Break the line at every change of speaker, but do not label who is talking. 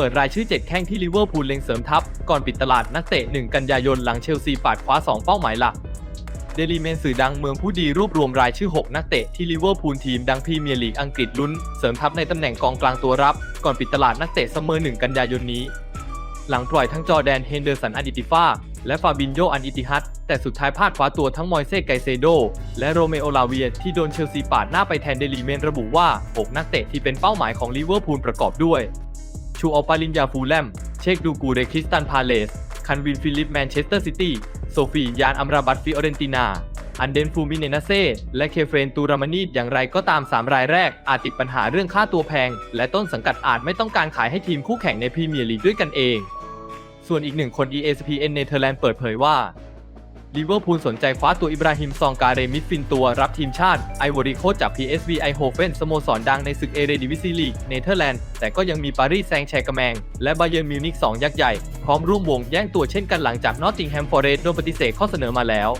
เปิดรายชื่อ 7 แข้งที่ลิเวอร์พูลเล็งเสริมทัพ ก่อนปิดตลาดนักเตะ 1 กันยายนหลังเชลซีปาดคว้า 2 เป้าหมายหลักเดลีเมนสื่อดังเมืองผู้ดีรวบรวมรายชื่อ 6 นักเตะที่ลิเวอร์พูลทีมดังพรีเมียร์ลีกอังกฤษลุ้น เสริมทัพในตำแหน่งกองกลางตัวรับ ก่อนปิดตลาดนักเตะเสมอ 1 กันยายนนี้ หลังปล่อยทั้งจอแดนเฮนเดอร์สันอดิติฟาและฟาบินโยอันอิติฮัตแต่สุดท้ายพลาดคว้าตัวทั้งมอยเซ่ไกเซโด และโรเมโอลาเวียที่โดนเชลซีปาดหน้าไปแทนเดลีเมนระบุว่า 6 นักเตะที่เป็นเป้าหมายของลิเวอร์พูลประกอบด้วย ชูออปาลินยาฟูลแลม เชคดูกูเรคริสตันพาเลส คันวินฟิลิปแมนเชสเตอร์ซิตี้ โซฟียานอัมราบัตฟิออเรนตินา อันเดนฟูมิเนนาเซ่ และเคเฟรนตูรามานีดอย่างไรก็ตาม 3 รายแรก อาจติดปัญหาเรื่องค่าตัวแพง และต้นสังกัดอาจไม่ต้องการขายให้ทีมคู่แข่งในพรีเมียร์ลีกด้วยกันเอง ส่วนอีกหนึ่งคน ESPN เนเธอร์แลนด์เปิดเผยว่า ลิเวอร์พูลสนใจคว้าตัวอิบราฮิมซองการเรมิดฟินตัวรับทีมชาติไอวอรีโคจาก PSV ไอโฮเฟนสโมสรดังในศึกเอเรดิวิซีลีกเนเธอร์แลนด์ แต่ก็ยังมีปารีสแซงแชร์กแมง และบาเยิร์นมิวนิก2ยักษ์ใหญ่ พร้อมร่วมวงแย่งตัวเช่นกันหลังจากนอตติงแฮมฟอร์เรสต์โดนปฏิเสธข้อเสนอมาแล้ว